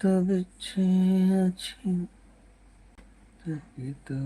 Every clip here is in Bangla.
তবে চেয়ে আছি। তাকে তো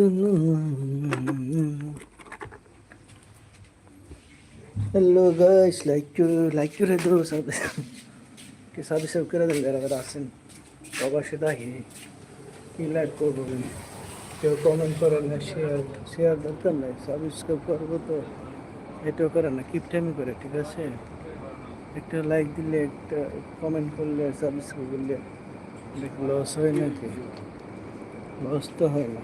হয়তো হ্যালো গাইস লাইক লাইক করে দেবো সব কি সাবস্ক্রাইব করে দেন যারা যারা আছেন অবশ্যই দেখি কি লাইক করব কেউ কমেন্ট করেন না শেয়ার শেয়ার দরকার নাই সাবস্ক্রাইব করব তো এটাও করে না কিপটামি করে ঠিক আছে একটা লাইক দিলে একটা কমেন্ট করলে সাবস্ক্রাইব করলে দেখ লস হয় নাকি লস তো হয় না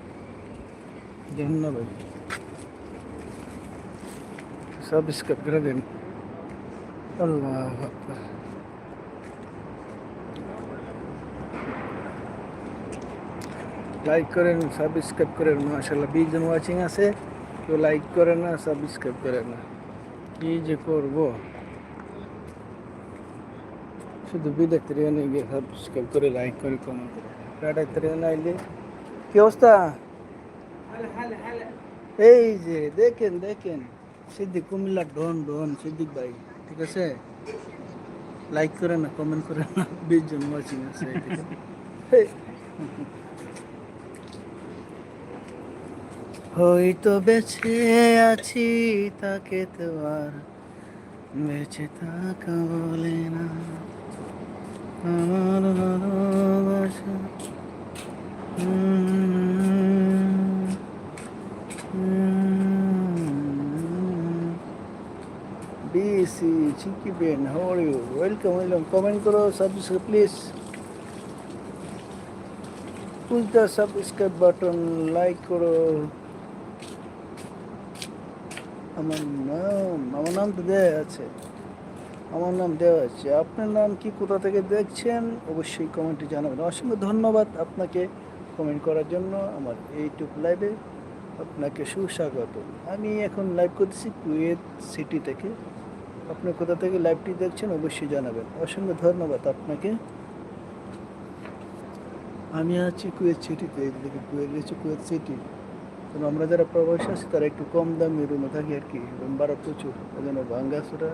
ধন্যবাদ সাবস্ক্রাইব করে দিন আল্লাহ আকবার লাইক করেন সাবস্ক্রাইব করেন মাশাল্লাহ বিশ জন ওয়াচিং আছে কেউ লাইক করে না সাবস্ক্রাইব করে না কি যে করব শুধু বিদেশ থেকে নিয়ে গিয়ে সাবস্ক্রাইব করে লাইক করে কমেন্ট করে প্রাডাক্ট থেকে নাইলে কি অবস্থা এই যে, দেখেন দেখেন। সিদ্দিক কুমিল্লা ডন ডন সিদ্দিক ভাই, ঠিক আছে? লাইক করে না কমেন্ট করে না। বিশ জন ওয়াচিং আছে। হয়তো বেঁচে আছি, তাকে তো আর বেঁচে থাকা বলে না। আমার ভালোবাসা BC, Chinky Ben, how are you? Welcome, welcome. Comment karo, subscribe please. Push the subscribe button, like করো আমার নাম আমার নাম তো দেওয়া আছে। আমার নাম দেওয়া আছে। আপনার নাম কি কোথা থেকে দেখছেন? অবশ্যই কমেন্টে জানাবেন। অসংখ্য ধন্যবাদ আপনাকে কমেন্ট করার জন্য আমার ইউটিউব লাইভে আপনাকে সুস্বাগত আমি এখন লাইভ করতেছি কুয়েত সিটি থেকে। আপনি কোথা থেকে লাইভটি দেখছেন অবশ্যই জানাবেন। অসংখ্য ধন্যবাদ আপনাকে। আমি আছি কুয়েত সিটিতে এদিকে কুয়েত রয়েছে কুয়েত সিটি তো আমরা যারা প্রবাসী আছি, তারা একটু কম দামি রুমে থাকি আর কি। রুম ভাড়া প্রচুর। ওই জন্য ভাঙ্গাসোটা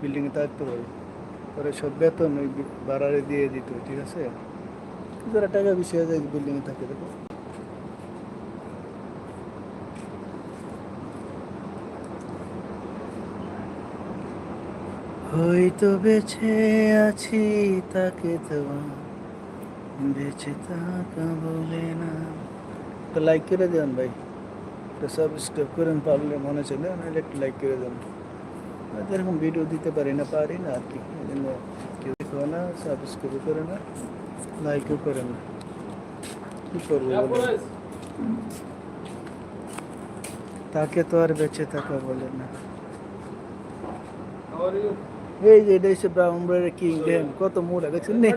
বিল্ডিংয়ে থাকতে হয়। পরে সব বেতন ওই ভাড়ারে দিয়ে দিত ঠিক আছে? যারা টাকা বেশি হয়ে যায় বিল্ডিংয়ে থাকে, দেখো। হয়তো বেঁচে আছি তাকে তো বেঁচে থাকা বলে না। তো লাইক করে দেন ভাই। তো সাবস্ক্রাইব করেন, পারলে মনে চলে নাহলে একটু লাইক করে দেন। এরকম ভিডিও দিতে পারি না পারি না আর কি। এই জন্য কেউ দেখো না সাবস্ক্রাইব করে না লাইকও করে না। কি করব? তাকে তো আর বেঁচে থাকা বলে না। এই যে এটা হচ্ছে ব্রাউন ব্রেডের কিং দেন কত মোড়া দেখছেন নেই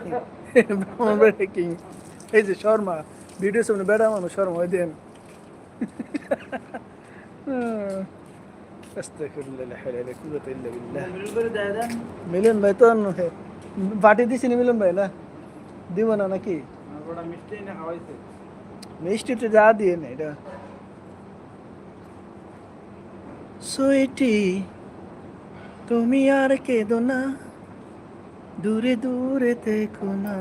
ব্রাউন ব্রেডের কিং। এই যে শর্মা ভিডিও সামনে বেড়া মানুষ শর্মা ওই দেন। মিলন ভাই তো। বাটি দিছি নি মিলন ভাই না? দিব না নাকি? মিষ্টি তো যা দিয়ে না এটা। সুইটি তুমি আর কেঁদো না। দূরে দূরে দেখো না।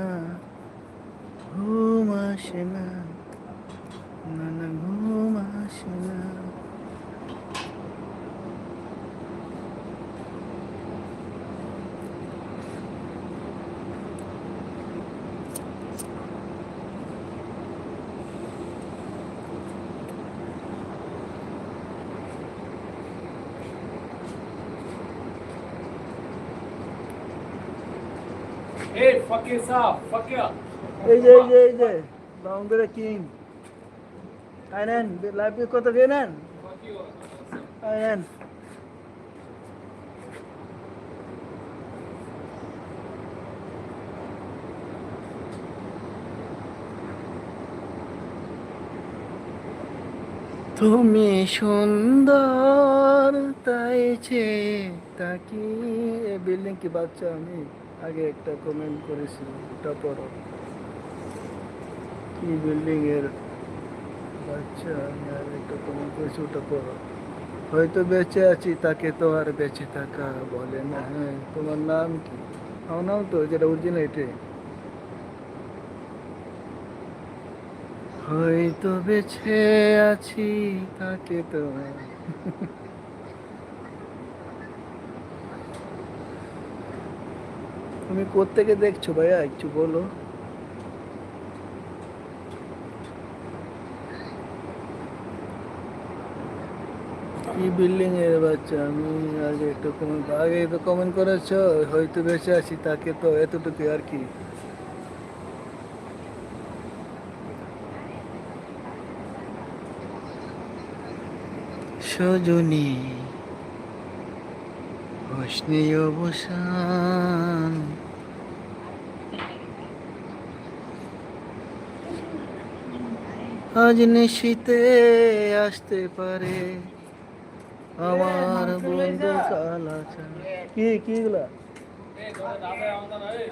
ঘুম আসে না না, ঘুম আসে না। Hey, fuck yourself. Fuck you. এই যে এই যে এই যে বাউন্ডারি কিং আইনেন লাইফ কত দিয়ে নেন Fuck you. আইনেন তুমি সুন্দর তাই যে তাকি বিল্ডিং কি বাচ্চা আমি আগে একটা কমেন্ট করেছি ওটা পড়ো। কি বিল্ডিং এর বাচ্চা আমি আগে একটা কমেন্ট করেছি, ওটা পড়ো। হয়তো বেঁচে আছি, তাকে তো আর বেঁচে থাকা বলে না। হ্যাঁ তোমার নাম কি? আমার নাম তো, যেটা অরিজিনাল হয়তো বেছে আছি, তাকে তো তুমি কোত্থেকে দেখছ ভাইয়া? একটু বলো। কি বিল্ডিং এর বাচ্চা? আমি আগে একটু কমেন্ট আগে তো কমেন্ট করেছ, হয়তো বেঁচে আছি, তাকে তো এতটুকু আর কি। সজনী। হোসনি অবসান। আজ নিশীতে আসতে পারে আমার বন্ধু কালাচা কি কি গুলা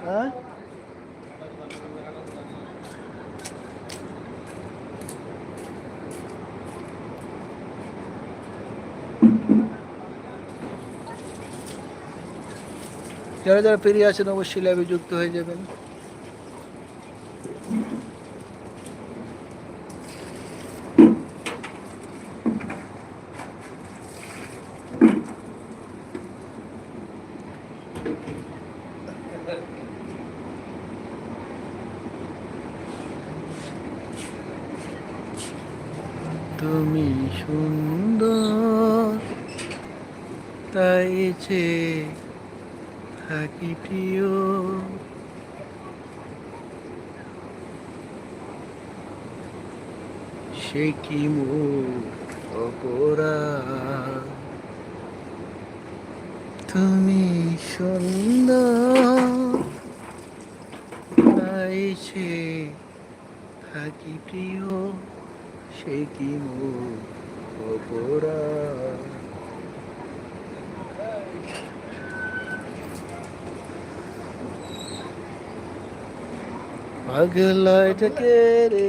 হ্যাঁ? যারা যারা পেরিয়ে আছেন অবশ্যই ল্যাবে যুক্ত হয়ে যাবেন। তুমি সুন্দর তাই যে থাকি প্রিয়। সে কি মুখ তুমি সুন্দর, তাই সে থাকি প্রিয়। সে কি মুখ অপরাধ? পাগলা এটাকে রে।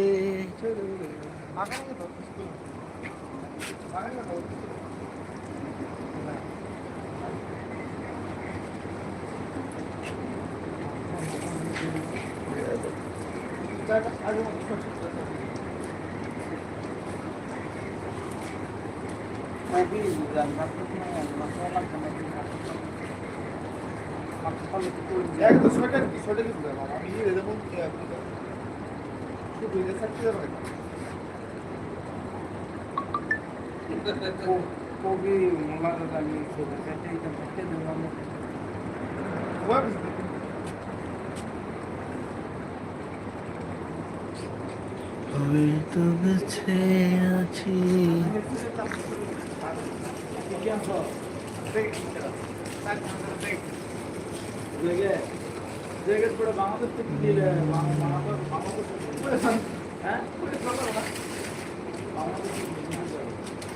একদম সোয়েটার কি সোয়েটার কি বললাম আমি এর যেমন শুধু এটা থাকতে কবি মোলাকাত আমি ছোট চারটে এটা করতে দিলাম ওয়াব হয়তো বেছে আছি জায়গা পড়ে বাংলাদেশ থেকে দিলে বাংলাদেশ বাংলাদেশ হ্যাঁ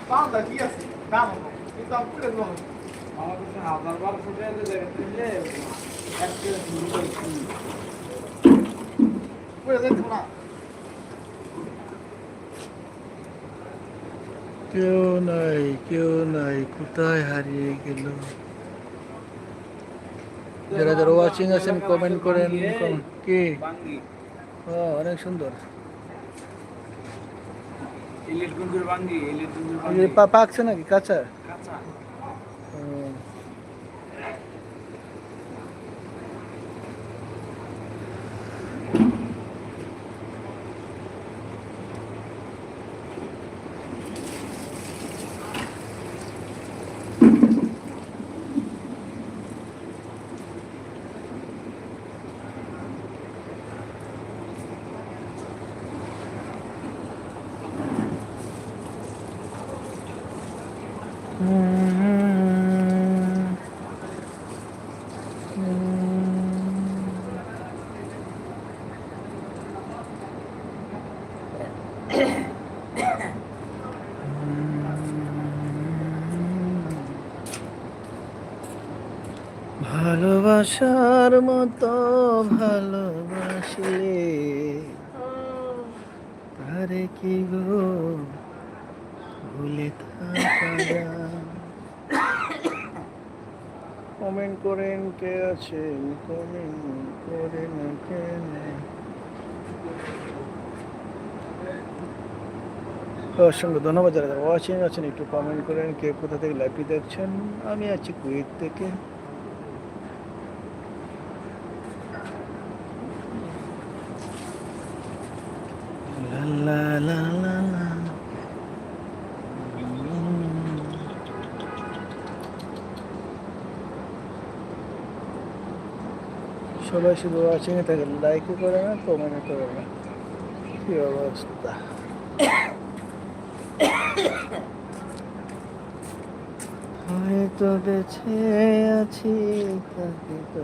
পাউডার কি আছে দাম কিন্তু আমি পুরো নয় বাংলাদেশে হাজার বারোশো টাকা জায়গা দিলে এক কেজি শুরু করছি পুরো যাইতে না কেউ নাই কেউ নাই কোথায় হারিয়ে গেল যারা যারা ওয়াচিং আছেন কমেন্ট করেন কি? ও অনেক সুন্দর। পাকছে নাকি? কাঁচা কাঁচা ও। হুম। ভালোবাসার মতো ভালোবাসলে তারে কি গো? ভুলে থাকা কমেন্ট করেন কে আছেন, কমেন্ট করেন কেন? অসংখ্য ধন্যবাদ যারা ওয়াচিং আছেন, একটু কমেন্ট করেন কে কোথা থেকে লাইভটি দেখছেন। আমি আছি কুয়েত থেকে। লা লা লা। সবাই শুধু ওয়াচিংয়ে থাকে লাইকও করে না কমেন্টও করে না কি অবস্থা হয়তো বেছে আছি, তাকে তো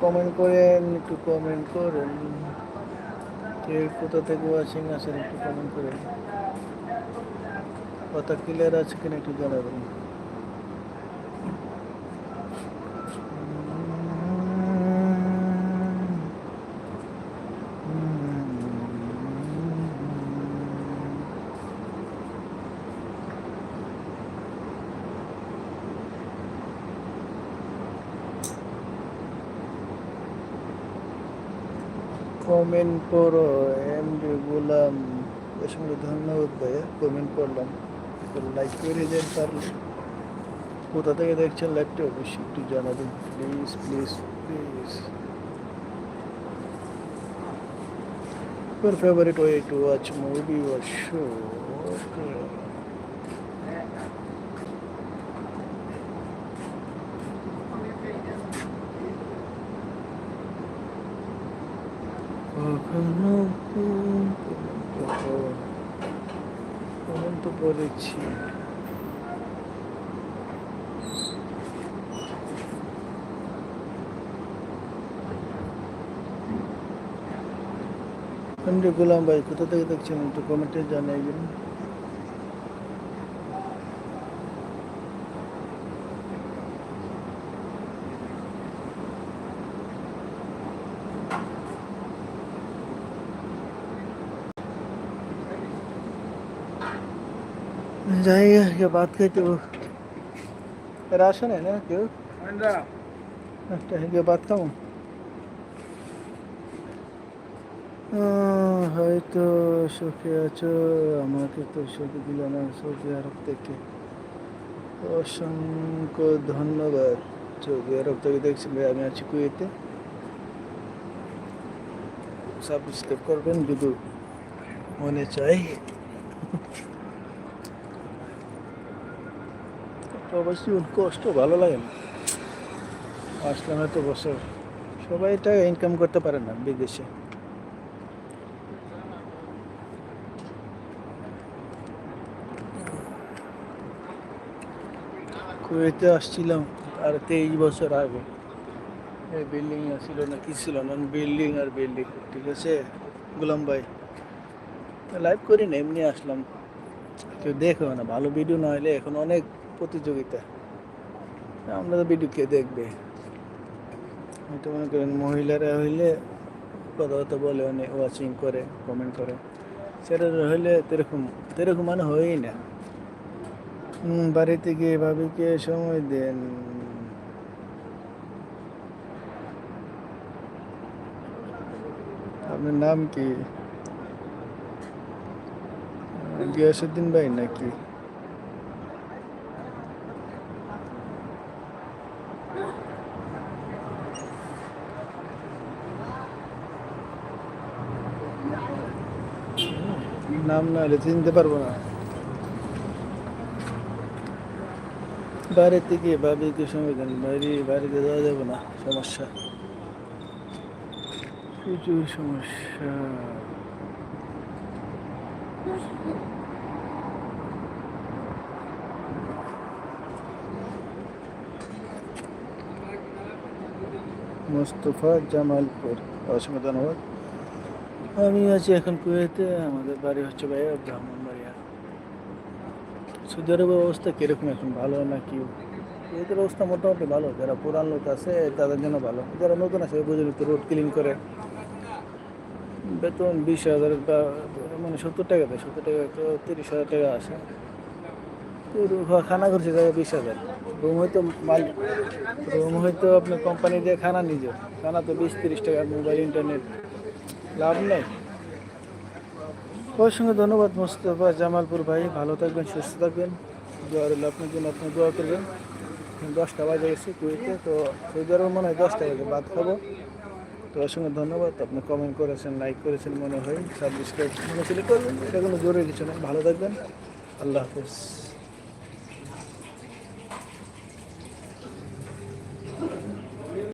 কমেন্ট করেন, একটু কমেন্ট করেন। কোথা থেকে ওয়াচিং আছেন একটু কমেন্ট করেন। কথা ক্লিয়ার আছে কিনা একটু জানাবেন। কমেন্ট করো এম ডি গোলাম অসংখ্য ধন্যবাদ ভাইয়া, কমেন্ট করলাম। লাইক করে দেন পারলে কোথা থেকে দেখছেন লাইভটা অবশ্যই একটু জানাবেন। Please please please Your favorite way to watch movie or show? কখনো তো পড়েছি গোলাম ভাই কোথা থেকে দেখছেন একটু কমেন্টে জানাইবেন जाएगा क्या बात करते हो राशन है ना क्यों আমরা একটা গিয়ে ভাত খাবো আহ, হয়তো সুখে আছো আমাকে তো সুখ দিল না সৌদি আরব থেকে অসংখ্য ধন্যবাদ সৌদি আরব থেকে দেখছি ভাই আমি আছি কুয়েতে সাবস্ক্রাইব করবেন যদি মনে চাই অবশ্যই কষ্ট ভালো লাগে না। আসলাম এত বছর সবাই টাকা ইনকাম করতে পারে না বিদেশে। কুয়েতে আসছিলাম, আর তেইশ বছর আগে। বিল্ডিং ছিল না, কি ছিল না, বিল্ডিং আর বিল্ডিং, ঠিক আছে? গুলাম ভাই। লাইভ করি না, এমনি আসলাম। কেউ দেখো না, ভালো ভিডিও না হলে এখন অনেক প্রতিযোগিতা। আমরা তো ভিডিও কে দেখবে। হয়তো মনে করেন মহিলারা হইলে কথাবার্তা বলে অনেক ওয়াচিং করে কমেন্ট করে। ছেলেরা হইলে তেরকম তেরকম মানে হয়ই না। বাড়িতে গিয়ে ভাবিকে সময় দেন। আপনার নাম কি? গিয়াসুদ্দিন ভাই নাকি? নাম না হলে চিনতে পারব না। বাড়িতে গিয়ে ভাবিকে সময় দেন, বাড়ি, বাড়িতে যাওয়া যাবে না, সমস্যা। প্রচুর সমস্যা। মোস্তফা জামালপুর, অসংখ্য ধন্যবাদ। আমি আছি এখন কুয়েতে, আমাদের বাড়ি হচ্ছে ভাইয়া ব্রাহ্মণবাড়িয়া। সৌদি আরবের অবস্থা কীরকম এখন, ভালো না কি? এদের অবস্থা মোটামুটি ভালো, যারা পুরান লোক আছে, তাদের জন্য ভালো। যারা নতুন আছে বুঝে তো, রোড ক্লিন করে। বেতন বিশ হাজার বা মানে সত্তর টাকা দেয়, সত্তর টাকা তো তিরিশ হাজার টাকা আসে। খানা করছে যাবে বিশ হাজার। রুম হয়তো মাল রুম হয়তো আপনার কোম্পানি দিয়ে খানা নিজে খানা তো বিশ, তিরিশ টাকা, মোবাইল ইন্টারনেট লাভ নেই। অসংখ্য ধন্যবাদ মোস্তফা জামালপুর ভাই, ভালো থাকবেন, সুস্থ থাকবেন। দোয়া রইল আপনার জন্য, আপনি দোয়া করবেন। দশটা বাজে গেছে কুয়েতে তো সৌদি আরব মনে হয় দশটা বাজে, ভাত খাব। তো অসংখ্য ধন্যবাদ, আপনি কমেন্ট করেছেন লাইক করেছেন মনে হয় সাবস্ক্রাইব মনে করবেন এটা কোনো জরুরি কিছু না। ভালো থাকবেন, আল্লাহ হাফেজ।